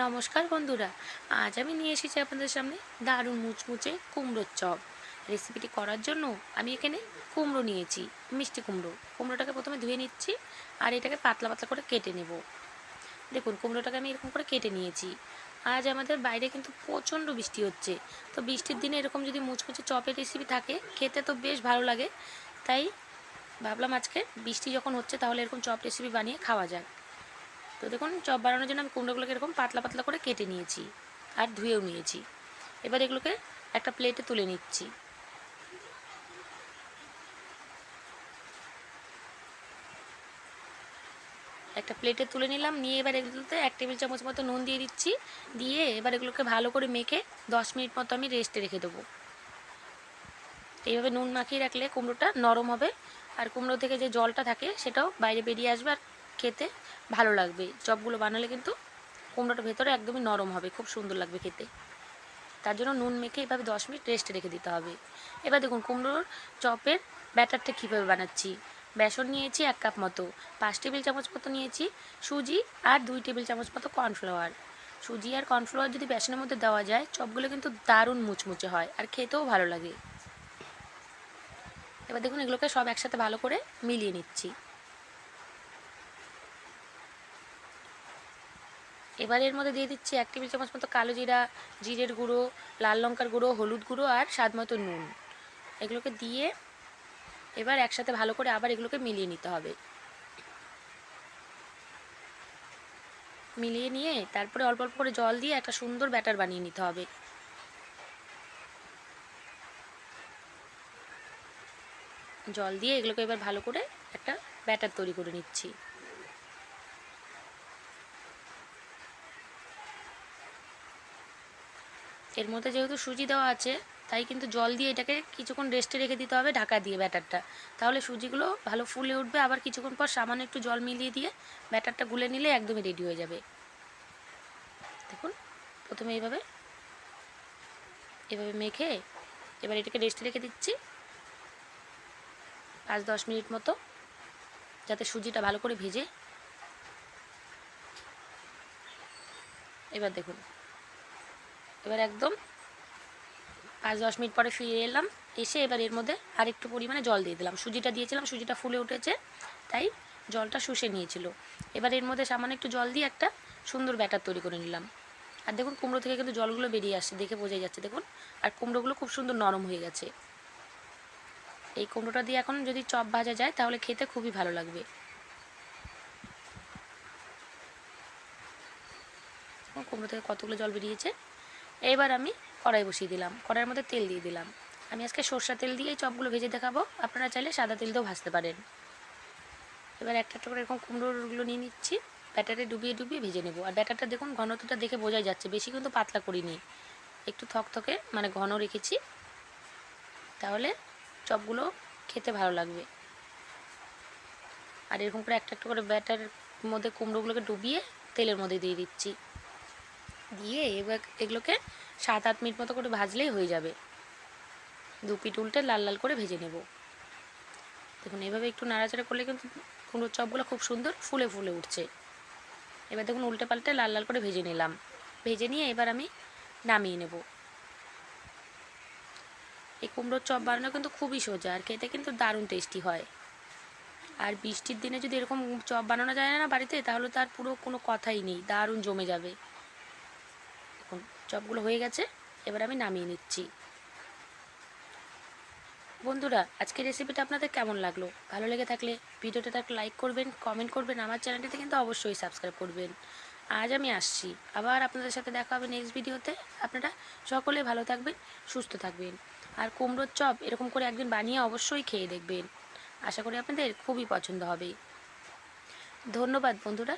নমস্কার বন্ধুরা, আজ আমি নিয়ে এসেছি আপনাদের সামনে দারুণ মুচমুচে কুমড়োর চপ। রেসিপিটি করার জন্য আমি এখানে কুমড়ো নিয়েছি, মিষ্টি কুমড়ো। কুমড়োটাকে প্রথমে ধুয়ে নিচ্ছি আর এটাকে পাতলা পাতলা করে কেটে নেব। দেখুন, কুমড়োটাকে আমি এরকম করে কেটে নিয়েছি। আজ আমাদের বাইরে কিন্তু প্রচণ্ড বৃষ্টি হচ্ছে। তো বৃষ্টির দিনে এরকম যদি মুচমুচে চপের রেসিপি থাকে, খেতে তো বেশ ভালো লাগে। তাই ভাবলাম আজকে বৃষ্টি যখন হচ্ছে তাহলে এরকম চপ রেসিপি বানিয়ে খাওয়া যায় তো দেখুন, চপ বানানোর জন্য আমি কুমড়োগুলোকে এরকম পাতলা পাতলা করে কেটে নিয়েছি আর ধুয়েও নিয়েছি। এবার এগুলোকে একটা প্লেটে তুলে নিচ্ছি। একটা প্লেটে তুলে নিলাম, নিয়ে এবার এগুলোতে এক টেবিল চামচ মতো নুন দিয়ে দিচ্ছি। দিয়ে এবার এগুলোকে ভালো করে মেখে দশ মিনিট মতো আমি রেস্টে রেখে দেবো। এইভাবে নুন মাখিয়ে রাখলে কুমড়োটা নরম হবে। আর কুমড়ো থেকে যে জলটা থাকে, সেটাও বাইরে বেরিয়ে আসবে। আর খেতে ভালো লাগবে। চপগুলো বানালে কিন্তু কুমড়োটা ভেতরে একদমই নরম হবে, খুব সুন্দর লাগবে খেতে। তার জন্য নুন মেখে এভাবে দশ মিনিট রেস্টে রেখে দিতে হবে। এবার দেখুন, কুমড়োর চপের ব্যাটারটা কীভাবে বানাচ্ছি। বেসন নিয়েছি এক কাপ মতো, পাঁচ টেবিল চামচ মতো নিয়েছি সুজি আর দুই টেবিল চামচ মতো কর্নফ্লাওয়ার সুজি আর কর্নফ্লাওয়ার যদি বেসনের মধ্যে দেওয়া যায়, চপগুলো কিন্তু দারুণ মুচমুচে হয় আর খেতেও ভালো লাগে। এবার দেখুন, এগুলোকে সব একসাথে ভালো করে মিলিয়ে নিচ্ছি। এবার এর মধ্যে দিয়ে দিচ্ছি এক টেবিল চামচ মতো কালো জিরা, জিরের গুঁড়ো, লাল লঙ্কার গুঁড়ো, হলুদ গুঁড়ো আর স্বাদ মতো নুন। এগুলোকে দিয়ে এবার একসাথে ভালো করে আবার এগুলোকে মিলিয়ে নিতে হবে। মিলিয়ে নিয়ে তারপরে অল্প অল্প করে জল দিয়ে একটা সুন্দর ব্যাটার বানিয়ে নিতে হবে। জল দিয়ে এগুলোকে এবার ভালো করে একটা ব্যাটার তৈরি করে নিচ্ছি। এর মধ্যে যেহেতু সুজি দেওয়া আছে, তাই কিন্তু জল দিয়ে এটাকে কিছুক্ষণ রেস্টে রেখে দিতে হবে ঢাকা দিয়ে ব্যাটারটা। তাহলে সুজিগুলো ভালো ফুলে উঠবে, আবার কিছুক্ষণ পর সামান্য একটু জল মিলিয়ে দিয়ে ব্যাটারটা গুলে নিলে একদমই রেডি হয়ে যাবে। দেখুন, প্রথমে এইভাবে, এভাবে মেখে এবার এটাকে রেস্টে রেখে দিচ্ছি। পাঁচ দশ মিনিট মতো, যাতে সুজিটা ভালো করে ভেজে। এবার দেখুন এবার একদম পাঁচ দশ মিনিট পরে ফিরে এলাম। এসে এবার এর মধ্যে আরেকটু পরিমাণে জল দিয়ে দিলাম। সুজিটা দিয়েছিলাম, সুজিটা ফুলে উঠেছে, তাই জলটা শুষে নিয়েছিল। এবার এর মধ্যে সামান্য একটু জল দিয়ে একটা সুন্দর ব্যাটার তৈরি করে নিলাম। আর দেখুন, কুমড়ো থেকে কিন্তু জলগুলো বেরিয়ে আসছে, দেখে বোঝাই যাচ্ছে, দেখুন। আর কুমড়োগুলো খুব সুন্দর নরম হয়ে গেছে। এই কুমড়োটা দিয়ে এখন যদি চপ ভাজা যায়, তাহলে খেতে খুবই ভালো লাগবে। কুমড়ো থেকে কতগুলো জল বেরিয়েছে। এবার আমি কড়াই বসিয়ে দিলাম। কড়াইয়ের মধ্যে তেল দিয়ে দিলাম। আমি আজকে সর্ষা তেল দিয়েই চপগুলো ভেজে দেখাবো। আপনারা চাইলে সাদা তেল দিয়েও ভাজতে পারেন। এবার একটা একটা করে এরকম কুমড়োগুলো নিয়ে নিচ্ছি। ব্যাটারে ডুবিয়ে ডুবিয়ে ভেজে নেব। আর ব্যাটারটা দেখুন, ঘনত্বটা দেখে বোঝাই যাচ্ছে। বেশি কিন্তু পাতলা করিনি। একটু থকথকে মানে ঘন রেখেছি। তাহলে চপগুলো খেতে ভালো লাগবে। আর এরকম করে একটা একটা করে ব্যাটারের মধ্যে কুমড়োগুলোকে ডুবিয়ে তেলের মধ্যে দিয়ে দিচ্ছি। দিয়ে এবার এগুলোকে সাত আট মিনিট মতো করে ভাজলেই হয়ে যাবে। দু পিঠ উল্টে লাল লাল করে ভেজে নেব। দেখুন, এভাবে একটু নাড়াচাড়া করলে কিন্তু কুমড়োর চপগুলো খুব সুন্দর ফুলে ফুলে উঠছে। এবার দেখুন, উল্টে পাল্টে লাল লাল করে ভেজে নিলাম। ভেজে নিয়ে এবার আমি নামিয়ে নেব। এই কুমড়োর চপ বানানো কিন্তু খুবই সোজা, আর খেতে কিন্তু দারুণ টেস্টি হয়। আর বৃষ্টির দিনে যদি এরকম চপ বানানো যায় না বাড়িতে, তাহলে তার পুরো কোনো কথাই নেই, দারুণ জমে যাবে। চপগুলো হয়ে গেছে, এবার আমি নামিয়ে নিচ্ছি। বন্ধুরা, আজকের রেসিপিটা আপনাদের কেমন লাগল? ভালো লেগে থাকলে ভিডিওটা একটা লাইক করবেন কমেন্ট করবেন, আমার চ্যানেলটিতে কিন্তু অবশ্যই সাবস্ক্রাইব করবেন। আজ আমি আসছি, আবার আপনাদের সাথে দেখা হবে নেক্সট ভিডিওতে আপনারা সকলে ভালো থাকবেন, সুস্থ থাকবেন। আর কুমড়োর চপ এরকম করে একদিন বানিয়ে অবশ্যই খেয়ে দেখবেন। আশা করি আপনাদের খুবই পছন্দ হবে। ধন্যবাদ বন্ধুরা।